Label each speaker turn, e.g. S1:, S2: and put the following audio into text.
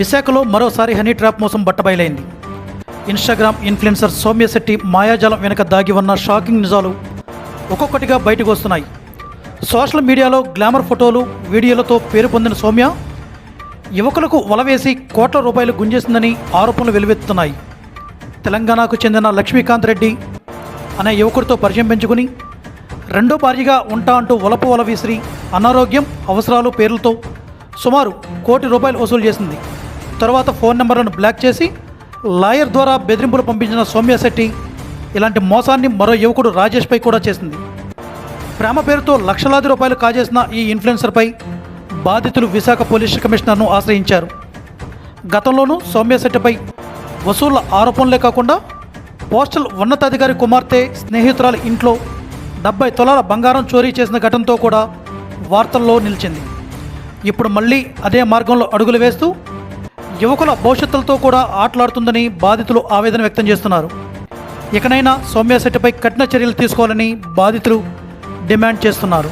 S1: విశాఖలో మరోసారి honey trap మోసం బట్టబయలైంది ఇన్స్టాగ్రామ్ ఇన్ఫ్లుయెన్సర్ సౌమ్యశెట్టి మాయాజాలం వెనుక దాగి ఉన్న షాకింగ్ నిజాలు ఒక్కొక్కటిగా బయటకు వస్తున్నాయి. సోషల్ మీడియాలో గ్లామర్ ఫోటోలు వీడియోలతో పేరు పొందిన సౌమ్య యువకులకు వలవేసి కోట్ల రూపాయలు గుంజేసిందని ఆరోపణలు వెలువెత్తుతున్నాయి తెలంగాణకు చెందిన లక్ష్మీకాంత్ రెడ్డి అనే యువకుడితో పరిచయం పెంచుకుని రెండో భార్యగా ఉంటా అంటూ వలపు వల విసిరి అనారోగ్యం అవసరాలు పేర్లతో సుమారు కోటి రూపాయలు వసూలు చేసింది. తర్వాత ఫోన్ నెంబర్లను బ్లాక్ చేసి లాయర్ ద్వారా బెదిరింపులు పంపించిన సౌమ్య శెట్టి ఇలాంటి మోసాన్ని మరో యువకుడు రాజేష్పై కూడా చేసింది. ప్రేమ పేరుతో లక్షలాది రూపాయలు కాజేసిన ఈ ఇన్ఫ్లుయెన్సర్పై బాధితులు విశాఖ పోలీస్ కమిషనర్ను ఆశ్రయించారు. గతంలోనూ సౌమ్యశెట్టిపై వసూళ్ళ ఆరోపణలే కాకుండా పోస్టల్ ఉన్నతాధికారి కుమార్తె స్నేహితురాలి ఇంట్లో డెబ్బై తులాల బంగారం చోరీ చేసిన ఘటనతో కూడా వార్తల్లో నిలిచింది. ఇప్పుడు మళ్ళీ అదే మార్గంలో అడుగులు వేస్తూ యువకుల భవిష్యత్తులతో కూడా ఆటలాడుతుందని బాధితులు ఆవేదన వ్యక్తం చేస్తున్నారు. ఇకనైనా సౌమ్యశెట్టిపై కఠిన చర్యలు తీసుకోవాలని బాధితులు డిమాండ్ చేస్తున్నారు.